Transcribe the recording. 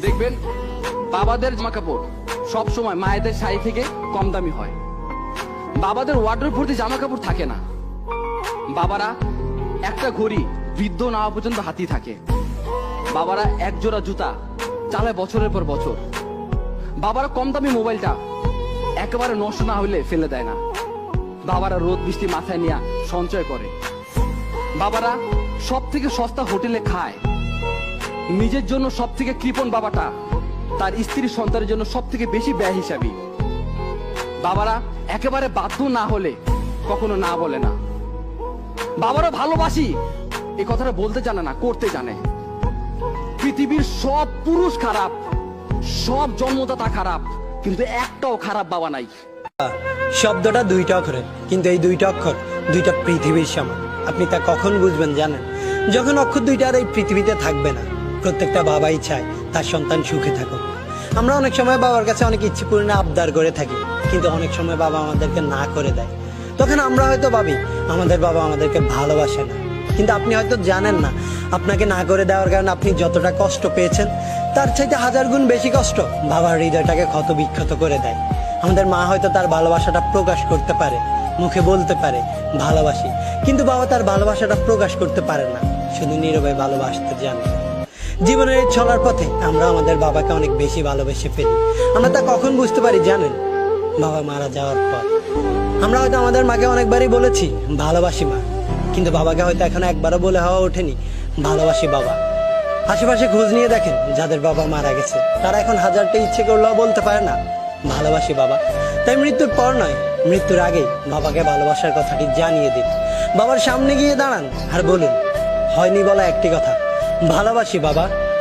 দেখবেন, বাবাদের জামা কাপড় সব সময় মায়েদের শাড়ি থেকে কম দামি হয়। বাবাদের ওয়ার্ড্রোব ভর্তি জামা কাপড় থাকে না। বাবারা একটা ঘড়ি বৃদ্ধ না হওয়া পর্যন্ত হাতি থাকে। বাবারা এক জোড়া জুতা চালায় বছরের পর বছর। বাবারা কম দামি মোবাইলটা একেবারে নষ্ট না হইলে ফেলে দেয় না। বাবারা রোদ বৃষ্টি মাথায় নিয়ে সঞ্চয় করে। বাবারা সব থেকে সস্তা হোটেলে খায়। নিজের জন্য সব থেকে কৃপণ বাবাটা, তার স্ত্রী সন্তানের জন্য সব থেকে বেশি ব্যয় হিসাবি। বাবারা, একেবারে বাধ্য না হলে কখনো না বলে না। বাবারা ভালোবাসি এই কথাটা বলতে জানে না, করতে জানে। পৃথিবীর সব পুরুষ খারাপ, সব জন্মদাতা খারাপ, কিন্তু একটাও খারাপ বাবা নাই। শব্দটা দুইটা অক্ষরের কিন্তু এই দুইটা অক্ষর দুইটা পৃথিবীর সমান। আপনি তা কখন বুঝবেন জানেন? যখন অক্ষর দুইটা আর এই পৃথিবীতে থাকবে না। প্রত্যেকটা বাবাই চায় তার সন্তান সুখে থাকুক। আমরা অনেক সময় বাবার কাছে অনেক ইচ্ছে পূর্ণ আবদার করে থাকি, কিন্তু অনেক সময় বাবা আমাদেরকে না করে দেয়। তখন আমরা হয়তো ভাবি, আমাদের বাবা আমাদেরকে ভালোবাসে না। কিন্তু আপনি হয়তো জানেন না, আপনাকে না করে দেওয়ার কারণে আপনি যতটা কষ্ট পেয়েছেন, তার চাইতে হাজার গুণ বেশি কষ্ট বাবার হৃদয়টাকে ক্ষত বিক্ষত করে দেয়। আমাদের মা হয়তো তার ভালোবাসাটা প্রকাশ করতে পারে, মুখে বলতে পারে, ভালোবাসি। কিন্তু বাবা তার ভালোবাসাটা প্রকাশ করতে পারে না, শুধু নীরবে ভালোবাসতে জানে। জীবনের চলার পথে আমরা আমাদের বাবাকে অনেক বেশি ভালোবেসে ফেলি। আমরা তা কখন বুঝতে পারি জানেন? বাবা মারা যাওয়ার পর। আমরা হয়তো আমাদের মাকে অনেকবারই বলেছি, ভালোবাসি মা। কিন্তু বাবাকে হয়তো এখন একবারও বলে হওয়া ওঠেনি, ভালোবাসি বাবা। আশেপাশে খোঁজ নিয়ে দেখেন, যাদের বাবা মারা গেছে, তারা এখন হাজারটা ইচ্ছে করলেও বলতে পারে না, ভালোবাসি বাবা। তাই মৃত্যুর পর নয়, মৃত্যুর আগেই বাবাকে ভালোবাসার কথাটি জানিয়ে দিন। বাবার সামনে গিয়ে দাঁড়ান আর বলুন, হয়নি বলা একটি কথা ভালোবাসি বাবা।